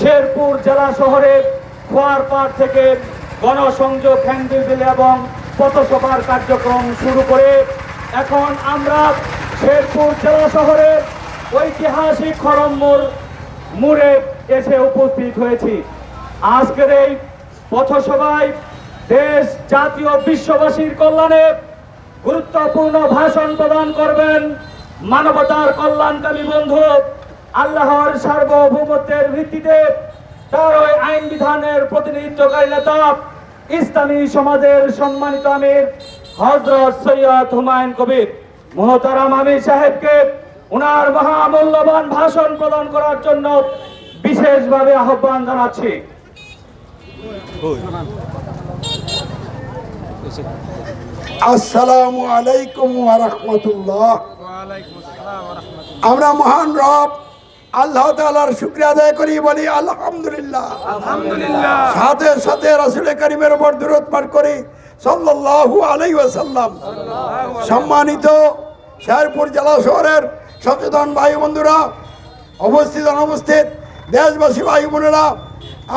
শেরপুর জেলা শহরে খোয়ার খোয়ারপাড় থেকে গণসংযোগ হ্যান্ডিল এবং পথসভার কার্যক্রম শুরু করে এখন আমরা শেরপুর জেলা শহরের ঐতিহাসিক খরম্মুর মুড়ে এসে উপস্থিত হয়েছি। আজকের এই পথসভায় দেশ জাতীয় বিশ্ববাসীর কল্যাণে গুরুত্বপূর্ণ ভাষণ প্রদান করবেন মানবতার কল্যাণকামী বন্ধু আল্লাহর সার্বভৌমত্বের ভিত্তিতে তার ওই আইন বিধানের প্রতিনিধিত্বকারী নেতা ইসলামী সমাজের সম্মানিত আমির হজরত সৈয়দ হুমায়ুন কবির মোহতারাম আমির সাহেবকে ওনার মহামূল্যবান ভাষণ প্রদান করার জন্য বিশেষভাবে আহ্বান জানাচ্ছি। আসসালামু আলাইকুম ওয়া আমরা মহান রব আল্লাহ তাআলার শুকরিয়া আদায় করি বলি আলহামদুলিল্লাহ। সাথে সাথে রাসূল করিমের উপর দরুদ পাঠ করি সাল্লাল্লাহু আলাইহি ওয়াসাল্লাম। সম্মানিত শেরপুর জেলা শহরের সচেতন ভাই বন্ধুরা অবস্থিত অনুপস্থিত দেশবাসী ভাই বোনেরা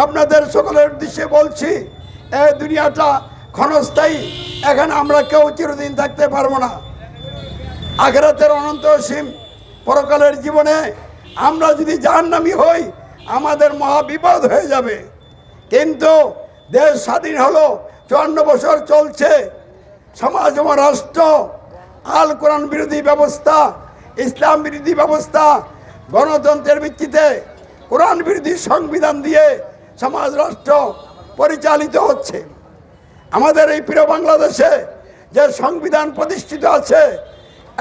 আপনাদের সকলের উদ্দেশ্যে বলছি এই দুনিয়াটা ক্ষণস্থায়ী এখানে আমরা কেউ চিরদিন থাকতে পারব না। আখেরাতের অনন্ত সীম পরকালের জীবনে আমরা যদি জাহান্নামী হই, আমাদের মহা বিপদ হয়ে যাবে। কিন্তু দেশ স্বাধীন হলো, চুয়ান্ন বছর চলছে। সমাজ এবং রাষ্ট্র, আল কোরআন বিরোধী ব্যবস্থা, ইসলাম বিরোধী ব্যবস্থা, গণতন্ত্রের ভিত্তিতে কোরআন বিরোধী সংবিধান দিয়ে সমাজ, রাষ্ট্র পরিচালিত হচ্ছে। আমাদের এই প্রিয় বাংলাদেশে যে সংবিধান প্রতিষ্ঠিত আছে,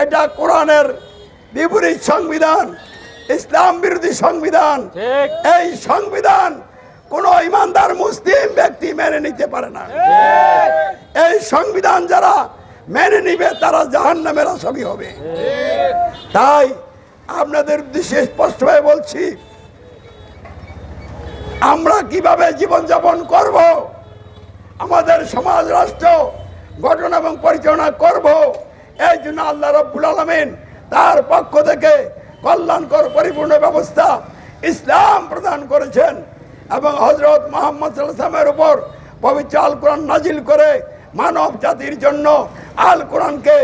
এটা কোরআনের বিপরীত সংবিধান ইসলাম বিরোধী সংবিধান। এই সংবিধান কোন ইমানদার মুসলিম ব্যক্তি মেনে নিতে পারে না। এই সংবিধান যারা মেনে নিবে তারা জাহান নামের আসামি হবে। তাই আপনাদের উদ্দেশ্যে স্পষ্টভাবে বলছি আমরা কীভাবে জীবনযাপন করব আমাদের সমাজ রাষ্ট্র গঠন এবং পরিচালনা করব এই জন্য আল্লাহ রব্বুল আলমিন তার পক্ষ থেকে কল্যাণকর পরিপূর্ণ ব্যবস্থা ইসলাম প্রদান করেছেন এবং হজরত মোহাম্মদ সাল্লামের উপর পবিত্র আল কোরআন নাজিল করে মানব জাতির জন্য আল কোরআনকে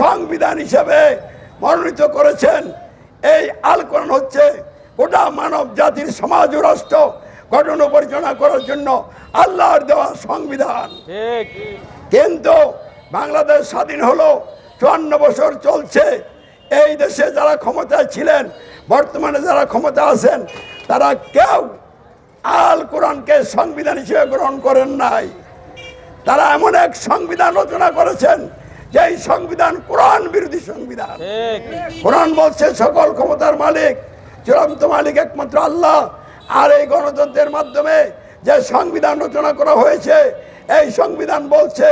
সংবিধান হিসেবে মনোনীত করেছেন। এই আল কোরআন হচ্ছে গোটা মানব জাতির সমাজ ও রাষ্ট্র গঠন পরিচালনা করার জন্য আল্লাহর দেওয়া সংবিধান। কিন্তু বাংলাদেশ স্বাধীন হলো চুয়ান্ন বছর চলছে। এই দেশে যারা ক্ষমতায় ছিলেন বর্তমানে যারা ক্ষমতা আছেন তারা কেউ আল কোরআনকে সংবিধান হিসেবে গ্রহণ করেন নাই। তারা এমন এক সংবিধান রচনা করেছেন যে এই সংবিধান কোরআন বিরোধী সংবিধান। কোরআন বলছে সকল ক্ষমতার মালিক চূড়ান্ত মালিক একমাত্র আল্লাহ। আর এই গণতন্ত্রের মাধ্যমে যে সংবিধান রচনা করা হয়েছে এই সংবিধান বলছে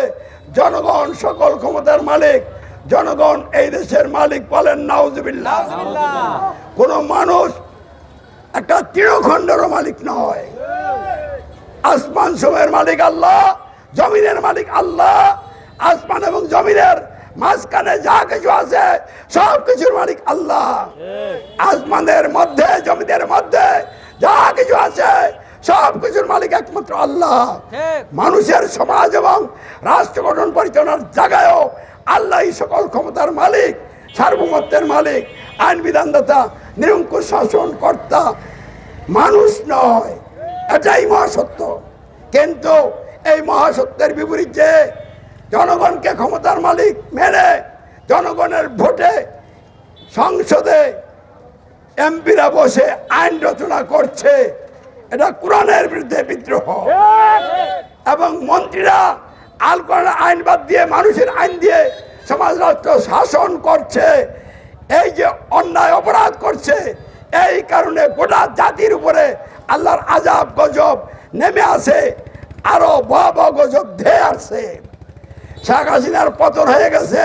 জনগণ সকল ক্ষমতার মালিক জনগণ এই দেশের মালিক বলেন নাউজুবিল্লাহ। কোন মানুষ একটা তৃণখণ্ডেরও মালিক নয় আসমান সময়ের মালিক আল্লাহ জমিনের মালিক আল্লাহ। আসমান এবং জমিনের মাঝখানে যা কিছু আছে সব কিছুর মালিক আল্লাহ। আসমানের মধ্যে জমিদের মধ্যে যা কিছু আছে সব কিছুর মালিক একমাত্র আল্লাহ। মানুষের সমাজ এবং রাষ্ট্র গঠন পরিচালনার জায়গায়ও আল্লাহ সকল ক্ষমতার মালিক সার্বভৌমত্বের মালিক আইন বিধানদাতা নিরঙ্কুশ শাসন কর্তা মানুষ নয়। এটাই মহাসত্য। কিন্তু এই মহাসত্যের বিপরীতে জনগণকে ক্ষমতার মালিক মেনে জনগণের ভোটে সংসদে এমপিরা বসে আইন রচনা করছে এটা কোরআনের বিরুদ্ধে বিদ্রোহ। এবং মন্ত্রীরা আল কোরআন আইন বাদ দিয়ে, মানুষের আইন দিয়ে সমাজ রাষ্ট্র শাসন করছে। এই যে অন্যায় অপরাধ করছে, এই কারণে গোটা জাতির উপরে আল্লাহর আজাব গজব নেমে আসে, আরও ভয়াবহ গজব ধেয়ে আসছে। শেখ হাসিনার পতন হয়ে গেছে।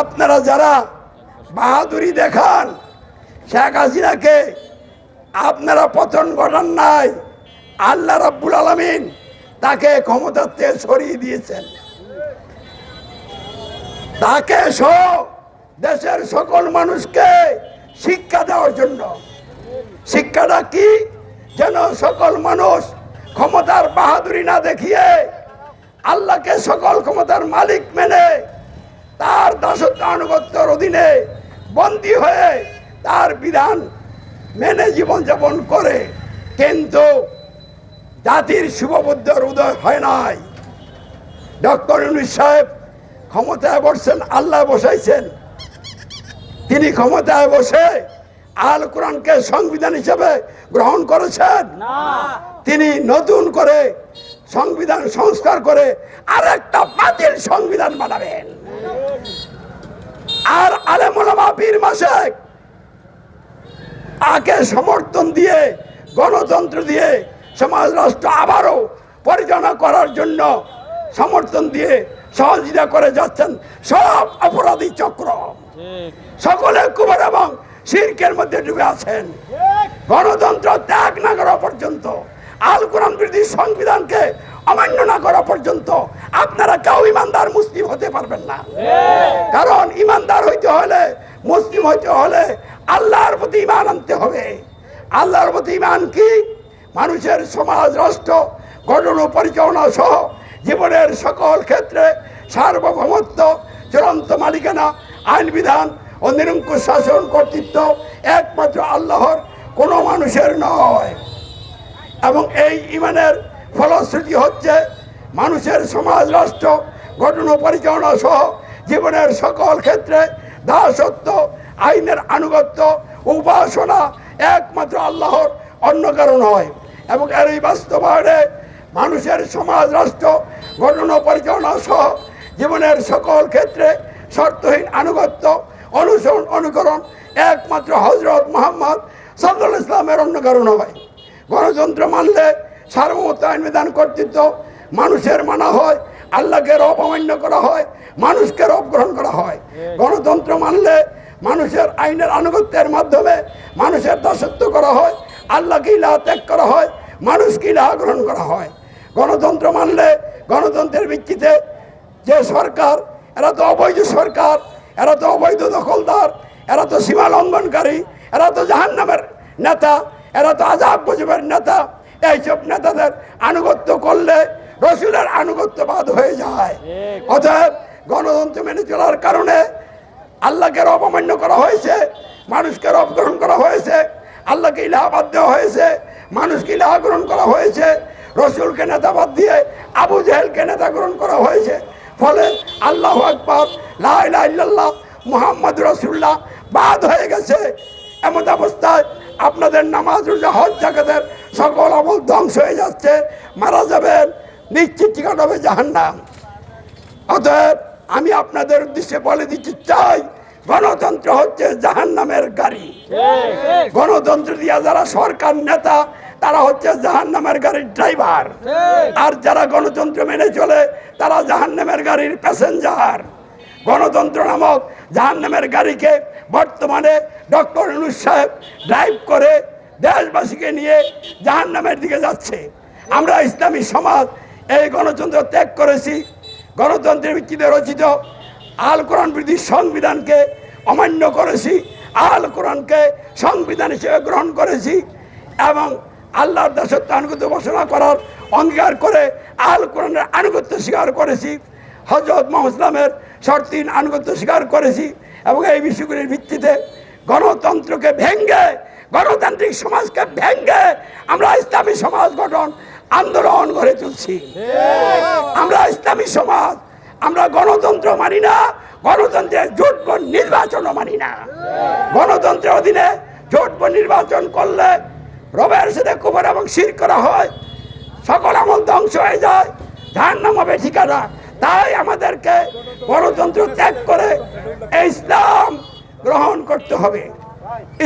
আপনারা যারা বাহাদুরি দেখান, শেখ হাসিনাকে আপনারা পতন ঘটান নাই। আল্লাহ রাব্বুল আলমিন তাকে ক্ষমতার ক্ষমতাতে সরিয়ে দিয়েছেন। তাকে সব দেশের সকল মানুষকে শিক্ষা দেওয়ার জন্য। শিক্ষাটা কি? যেন সকল মানুষ ক্ষমতার বাহাদুরি না দেখিয়ে আল্লাহকে সকল ক্ষমতার মালিক মেনে তার দাসত্ব আনুগত্যর অধীনে বন্দী হয়ে তার বিধান মেনে জীবনযাপন করে। কিন্তু জাতির শুভবুদ্ধর উদয় হয় নাই। ডক্টর ইউনুস সাহেব ক্ষমতায় বসছেন আল্লাহ বসাইছেন। তিনি ক্ষমতায় বসে আল কোরআনকে সংবিধান হিসেবে গ্রহণ করেছেন। তিনি নতুন করে সংবিধান সংস্কার করে আর একটা বাতিল সংবিধান বানাবেন। আর আলেমা পীর মাসে তাকে সমর্থন দিয়ে গণতন্ত্র দিয়ে সমাজ রাষ্ট্র আবারও পরিচালনা করার জন্য সমর্থন দিয়ে সহযোগিতা করে যাচ্ছেন সব অপরাধী চক্র। সকলে কুমার এবং শির্কের মধ্যে ডুবে আছেন। গণতন্ত্র ত্যাগ না করা পর্যন্ত আল কোরআন বিরোধী সংবিধানকে অমান্য না করা পর্যন্ত আপনারা কেউ ইমানদার মুসলিম হতে পারবেন না। কারণ ইমানদার হইতে হলে মুসলিম হইতে হলে আল্লাহর প্রতি ইমান আনতে হবে। আল্লাহর প্রতি ইমান কি? মানুষের সমাজ রাষ্ট্র গঠন ও পরিচালনা সহ জীবনের সকল ক্ষেত্রে সার্বভৌমত্ব, চূড়ান্ত মালিকানা, আইন বিধান ও নিরঙ্কুশ শাসন কর্তৃত্ব একমাত্র আল্লাহর, কোনো মানুষের নয়। এবং এই ইমানের ফলশ্রুতি হচ্ছে মানুষের সমাজ রাষ্ট্র গঠন ও পরিচালনা সহ জীবনের সকল ক্ষেত্রে দাসত্ব, আইনের আনুগত্য উপাসনা একমাত্র আল্লাহর অন্য কারণ হয়। এবং এর এই বাস্তবায়নে মানুষের সমাজ রাষ্ট্র গঠন পরিচালনা সহ জীবনের সকল ক্ষেত্রে শর্তহীন আনুগত্য অনুসরণ অনুকরণ একমাত্র হজরত মোহাম্মদ সাল্লাহ ইসলামের অন্য কারণ হয় গণতন্ত্র মানলে সার্বভৌমত্ব আইন বিধান কর্তৃত্ব মানুষের মানা হয় আল্লাহকে রব অমান্য করা হয় মানুষকে রব গ্রহণ করা হয়। গণতন্ত্র মানলে মানুষের আইনের আনুগত্যের মাধ্যমে মানুষের দাসত্ব করা হয় আল্লাহকে ইলাহা ত্যাগ করা হয় মানুষকে ইলাহা গ্রহণ করা হয়। গণতন্ত্র মানলে গণতন্ত্রের ভিত্তিতে যে সরকার, এরা তো অবৈধ সরকার, এরা তো অবৈধ দখলদার, এরা তো সীমা লঙ্ঘনকারী, এরা তো জাহান নামের নেতা, এরা তো আজাব গজবের নেতা। এইসব নেতাদের আনুগত্য করলে রসুলের আনুগত্যবাদ হয়ে যায়। অতএব গণতন্ত্র মেনে চলার কারণে আল্লাহকে অপমান্য করা হয়েছে, মানুষকে রব গ্রহণ করা হয়েছে, আল্লাহকে ইলাহাবাদ দেওয়া হয়েছে মানুষকে ইলাহা গ্রহণ করা হয়েছে। রসুলকে নেতা বাদ দিয়ে আবু জেহেলকে নেতা গ্রহণ করা হয়েছে। ফলে আল্লাহ আকবর লাহ মুহাম্মদ রসুল্লাহ বাদ হয়ে গেছে। এমন অবস্থায় আপনাদের নামাজ, রোজা, হজ জাকাতের সকল আমল ধ্বংস হয়ে যাচ্ছে। মারা যাবেন, নিশ্চিত ঠিকানা হবে জাহান্নাম। অতএব আমি আপনাদের উদ্দেশ্যে বলে দিচ্ছি চাই গণতন্ত্র হচ্ছে জাহান্নামের গাড়ি। গণতন্ত্র দিয়া যারা সরকার নেতা তারা হচ্ছে জাহান্নামের গাড়ির ড্রাইভার। আর যারা গণতন্ত্র মেনে চলে তারা জাহান্নামের গাড়ির প্যাসেঞ্জার। গণতন্ত্র নামক জাহান্নামের গাড়িকে বর্তমানে ডক্টর ইউনুস সাহেব ড্রাইভ করে দেশবাসীকে নিয়ে জাহান্নামের দিকে যাচ্ছে। আমরা ইসলামী সমাজ এই গণতন্ত্র ত্যাগ করেছি। গণতন্ত্রের ভিত্তিতে রচিত আল কোরআন বিরোধী সংবিধানকে অমান্য করেছি আল কোরআনকে সংবিধান হিসেবে গ্রহণ করেছি এবং আল্লাহর দাসত্ব আনুগত্য ঘোষণা করার অঙ্গীকার করে আল কোরআনের আনুগত্য স্বীকার করেছি হজরত মোহাম্মদ ইসলামের শর্তিন আনুগত্য স্বীকার করেছি এবং এই বিষয়গুলির ভিত্তিতে গণতন্ত্রকে ভেঙ্গে গণতান্ত্রিক সমাজকে ভেঙ্গে আমরা ইসলামী সমাজ গঠন আন্দোলন গড়ে তুলছি। আমরা ইসলামী সমাজ আমরা গণতন্ত্র মানি না, গণতন্ত্রের জোট নির্বাচনও মানি না। গণতন্ত্রের অধীনে জোট নির্বাচন করলে রবের সাথে কুমার এবং শির করা হয়, সকল আমল ধ্বংস হয়ে যায় ধান নাম হবে ঠিকানা। তাই আমাদেরকে গণতন্ত্র ত্যাগ করে ইসলাম গ্রহণ করতে হবে।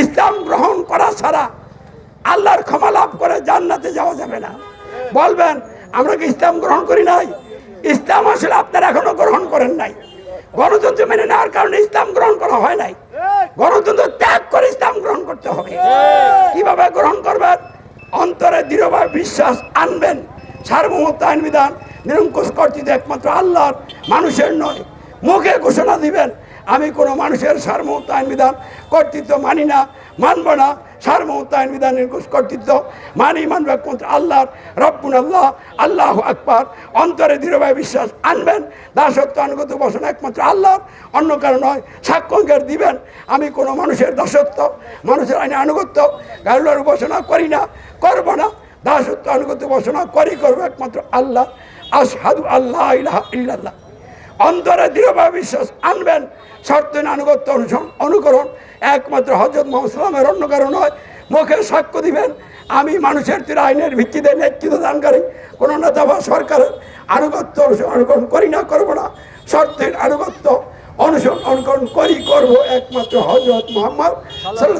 ইসলাম গ্রহণ করা ছাড়া আল্লাহর ক্ষমা লাভ করে জান্নাতে যাওয়া যাবে না। বলবেন, আমরা কি ইসলাম গ্রহণ করি নাই? ইসলাম আসলে আপনারা এখনও গ্রহণ করেন নাই। গণতন্ত্র মেনে নেওয়ার কারণে ইসলাম গ্রহণ করা হয় নাই। গণতন্ত্র ত্যাগ করে ইসলাম গ্রহণ করতে হবে। কীভাবে গ্রহণ করবেন? অন্তরে দৃঢ়ভাবে বিশ্বাস আনবেন। সার্বভৌমত্ব আইন বিধান নিরঙ্কুশ কর্তৃত্ব একমাত্র আল্লাহর। মানুষের নয়, মুখে ঘোষণা দিবেন। আমি কোনো মানুষের সার্বভৌমত্ব আইন বিধান, কর্তৃত্ব মানি না, মানব না। সার্বভৌমত্ব আইন বিধান কর্তৃত্ব মানি, মানব একমাত্র আল্লাহর, রব্বুন আল্লাহ আল্লাহ আকবার। অন্তরে দৃঢ়ভাবে বিশ্বাস আনবেন, দাসত্ব আনুগত বসন একমাত্র আল্লাহর, অন্য কারণ নয়, সাক্ষ্য দিবেন। আমি কোনো মানুষের দাসত্ব, মানুষের আইনে আনুগত্য গাড়ুলার উপাসনা করি না, করব না। দাসত্ব আনুগত্য উপাসনা করি, করব একমাত্র আল্লাহ। আশহাদু আল্লাহ ইলাহা ইল্লাল্লাহ। অন্তরে দৃঢ়ভাবে বিশ্বাস আনবেন শর্তহীন আনুগত্য অনুসরণ অনুকরণ। একমাত্র হজরত মোহাম্মদ অন্য কারণ নয় মুখে সাক্ষ্য দিবেন। আমি মানুষের তীর আইনের ভিত্তিতে নেতৃত্ব দানকারী, কোনো নেতা বা সরকারের আনুগত্য অনুকরণ করি না, করব না। শর্তের আনুগত্য অনুসরণ অনুকরণ করি, করব একমাত্র হজরত মোহাম্মদ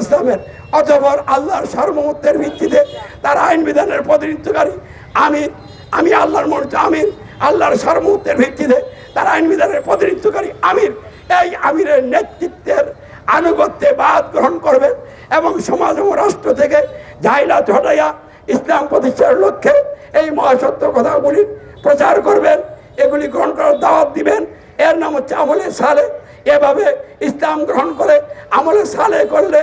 ইসলামের অথবা আল্লাহর সার্বমত্বের ভিত্তিতে তার আইন বিধানের প্রতিনিধিত্বকারী আমি আমি আল্লাহর মনোনীত আমির, আল্লাহর সার্বমত্বের ভিত্তিতে তার আইন বিধানের প্রতিনিধিত্বকারী আমির। এই আমিরের নেতৃত্বের আনুগত্যে বাদ গ্রহণ করবেন এবং সমাজ এবং রাষ্ট্র থেকে ঝাইলা হটাইয়া ইসলাম প্রতিষ্ঠার লক্ষ্যে এই মহাসত্য কথাগুলি প্রচার করবেন। এগুলি গ্রহণ করার দাওয়াত দিবেন। এর নাম হচ্ছে আমলে সালে। এভাবে ইসলাম গ্রহণ করে, আমলে সালে করলে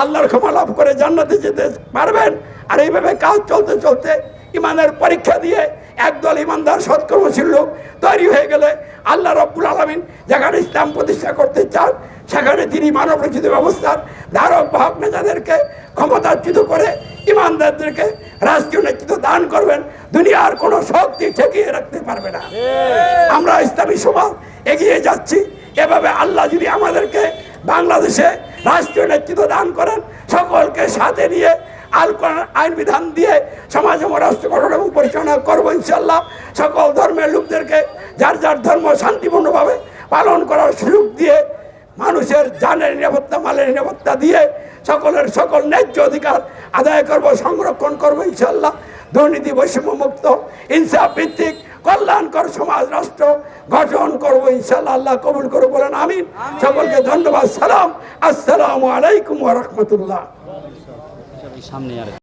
আল্লাহর ক্ষমা লাভ করে জান্নাতে যেতে পারবেন। আর এইভাবে কাজ চলতে চলতে ইমানের পরীক্ষা দিয়ে একদল ইমানদার সৎকর্মশীল লোক তৈরি হয়ে গেলে আল্লাহ রব্বুল আলমিন যেখানে ইসলাম প্রতিষ্ঠা করতে চান সেখানে তিনি মানব রচিত ব্যবস্থার ধারক বাহক নেতাদেরকে ক্ষমতাচ্যুত করে ইমানদারদেরকে রাষ্ট্রীয় নেতৃত্ব দান করবেন। দুনিয়ার কোনো শক্তি ঠেকিয়ে রাখতে পারবে না। আমরা ইসলামী সমাজ এগিয়ে যাচ্ছি। এভাবে আল্লাহ যদি আমাদেরকে বাংলাদেশে রাষ্ট্রীয় নেতৃত্ব দান করেন সকলকে সাথে নিয়ে আল কোরআন আইন বিধান দিয়ে সমাজ এবং রাষ্ট্র গঠন এবং পরিচালনা করব ইনশাল্লাহ সকল ধর্মের লোকদেরকে যার যার ধর্ম শান্তিপূর্ণভাবে পালন করার সুযোগ দিয়ে মানুষের জানের নিরাপত্তা মালের নিরাপত্তা দিয়ে সকলের সকল ন্যায্য অধিকার আদায় করব সংরক্ষণ করব ইনশাল্লাহ দুর্নীতি বৈষম্য মুক্ত ইনসাফ ভিত্তিক কল্যাণকর সমাজ রাষ্ট্র গঠন করব ইনশাল্লাহ আল্লাহ কবুল করব বলেন আমিন। সকলকে ধন্যবাদ সালাম। আসসালামু আলাইকুম ওয়া রাহমাতুল্লাহ সামনে আর